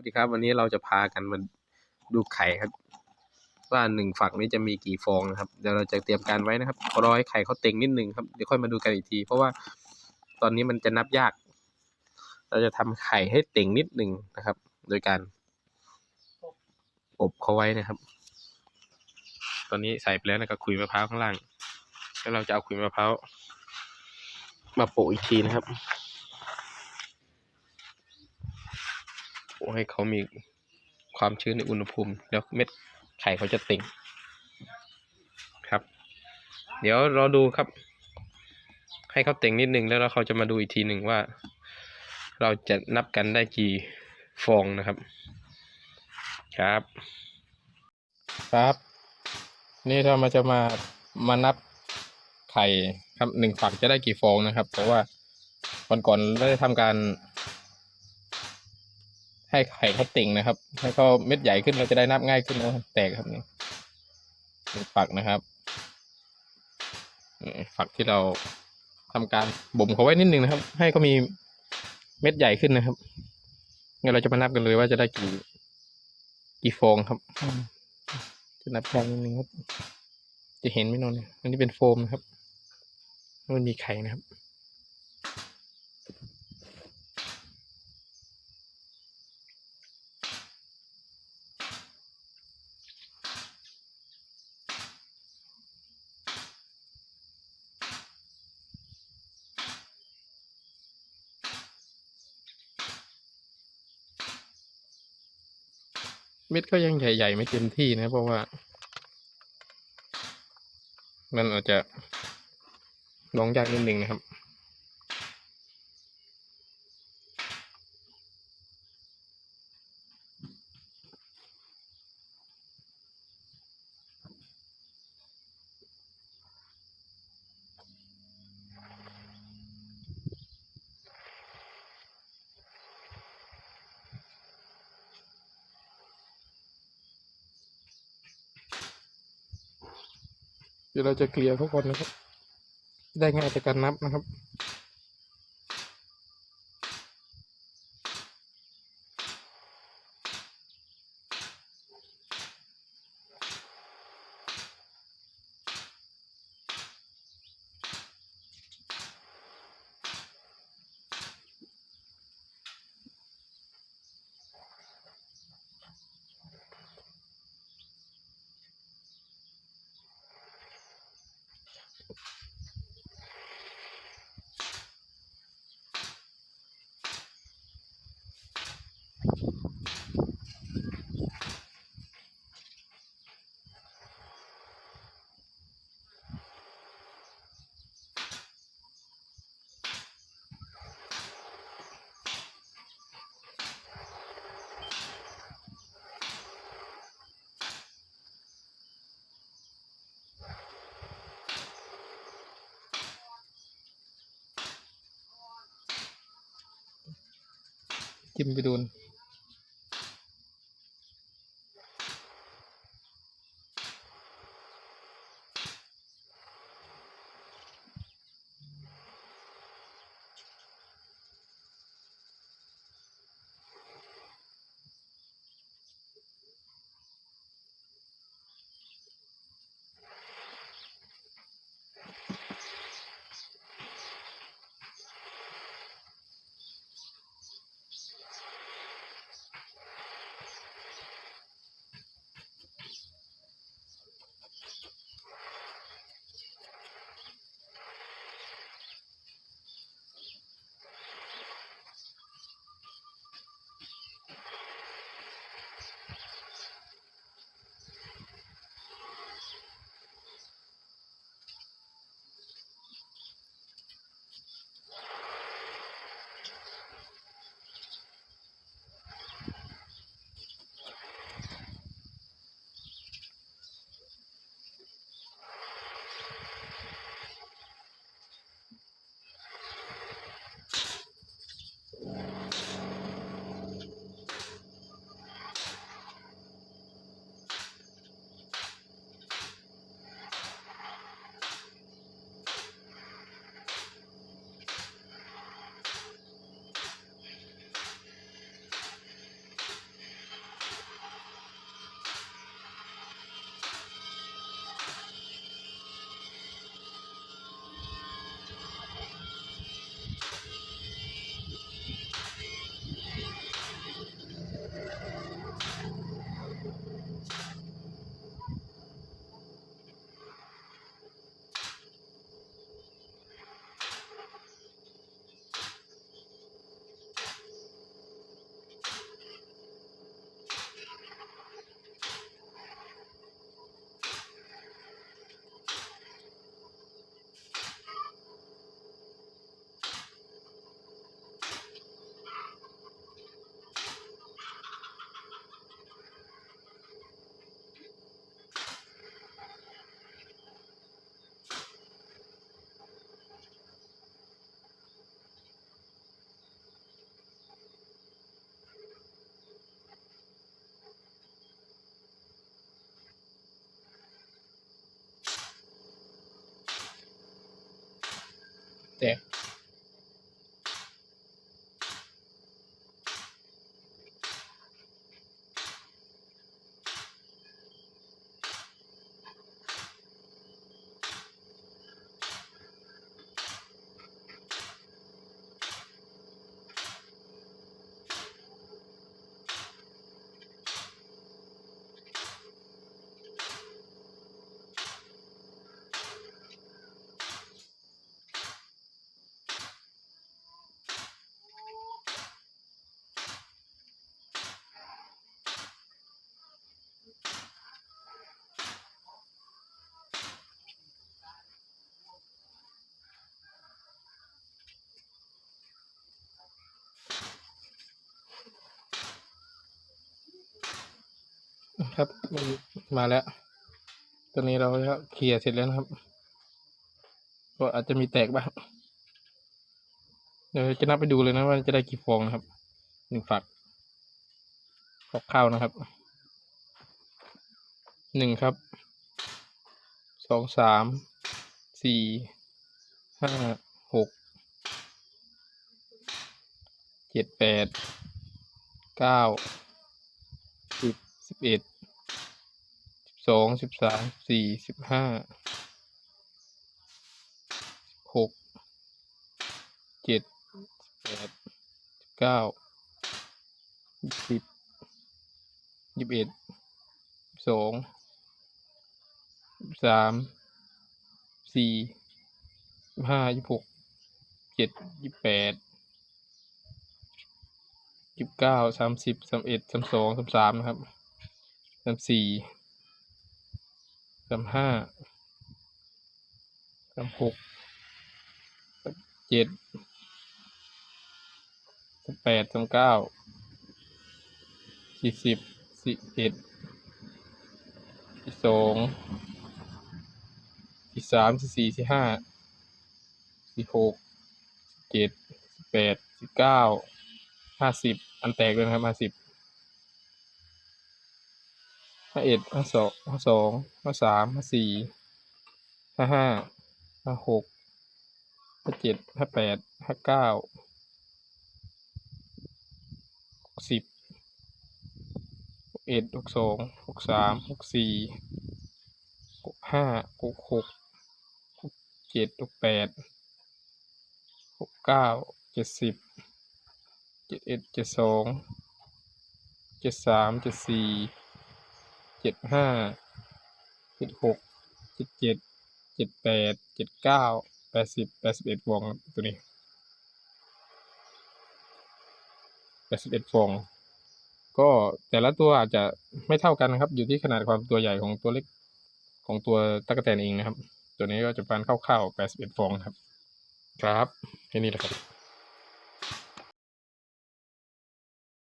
วัสดีครับ วันนี้เราจะพากันมาดูไข่ครับ ว่าหนึ่งฝักนี้จะมีกี่ฟองนะครับเดี๋ยวเราจะเตรียมการไว้นะครับรอให้ไข่เขาเต็งนิดนึงครับเดี๋ยวค่อยมาดูกันอีกที เพราะว่าตอนนี้มันจะนับยาก เราจะทำไข่ให้เต่งนิดนึงนะครับ โดยการอบเขาไว้นะครับ ตอนนี้ใส่ไปแล้วนะครับขุยมะพร้าวข้างล่างแล้วเราจะเอาขุยมะพร้าวมาโปะอีกทีนะครับ โปะ ให้เขามีความชื้นในอุณหภูมิ แล้วเม็ดไข่เขาจะเต่งครับ เดี๋ยวรอดูครับ ให้เขาเต่งนิดนึงแล้วเราเขาจะมาดูอีกทีหนึ่งว่า เราจะนับกันได้กี่ฟองนะครับ ครับ ครับ นี่เรามาจะมามานับไข่ครับหนึ่งฝักจะได้กี่ฟองนะครับ เพราะว่าวันก่อนเราได้ทำการ ให้ไข่เขาติ่งนะครับ ให้เขาเม็ดใหญ่ขึ้นเราจะได้นับง่ายขึ้นนะแตกครับนี่ฝักนะครับฝักที่เราทำการบ่มเขาไว้นิดนึงนะครับ ให้เขามีเม็ดใหญ่ขึ้นนะครับงั้นเราจะมานับกันเลยว่าจะได้กี่ กี่ฟองครับจะนับแค่นิดนึงครับ จะเห็นไหมนนท์อันนี้เป็นโฟมนะครับมันมีไข่นะครับ เม็ดก็ยังใหญ่ๆไม่เต็มที่นะ เพราะว่า มันอาจจะลองยากนิดนึงนะครับ เดี๋ยวเราจะเกลี่ยเขาก่อนนะครับ ได้ง่ายจากการนับนะครับ จิ้มไปดูน แครับมมาแล้วตัวนี้เราเคลียร์เสร็จแล้วนะครับ ก็อาจจะมีแตกบ้างเดี๋ยวจะนับไปดูเลยนะว่าจะได้กี่ฟองนะครับหนึ่งฝักคร่าวนะครับหนึ่งครับสองสามสี่ห้าหกเจ็ดแปดเก้าสิบสิบเอ็ด สิบสองสิบสามสี่สิบห้าหกเจ็ดแปดเก้าสิบยี่สิบเอ็ดสองสามสี่ยี่ห้ายี่หกเจ็ดยี่แปดยี่เก้าสามสิบสามเอ็ดสามสองสามสามนะครับสามสี่ สามห้าสามหกสามเจ็ดสามแปดสามเก้าสี่สิบสี่เอ็ดสี่สองสี่สามสี่สี่สี่ห้าสี่หกสี่เจ็ดสี่แปดสี่เก้าห้าสิบอันแตกเลยนะครับห้าสิบ ห้าเอ็ดห้าสองห้าสองห้าสามห้าสี่ห้าห้าห้าหกห้าเจ็ดห้าแปดห้าเก้าหกสิบหกเอ็ดหกสองหกสามหกสี่หกห้าหกหกหกเจ็ดหกแปดหกเก้าเจ็ดสิบเจ็ดเอ็ดเจ็ดสองเจ็ดสามเจ็ดสี่ เจ็ดห้าเจ็ดหกเจ็ดเจ็ดเจ็ดแปดเจ็ดเก้าแปดสิบแปดสิบเอ็ดฟองตัวนี้แปดสิบเอ็ดฟอง ก็แต่ละตัวอาจจะไม่เท่ากันนะครับ อยู่ที่ขนาดความตัวใหญ่ของตัวเล็กของตัวตะกแตนเองนะครับ ตัวนี้ก็จะประมาณคร่าวๆ81ฟองครับ ครับแค่นี้แหละครับ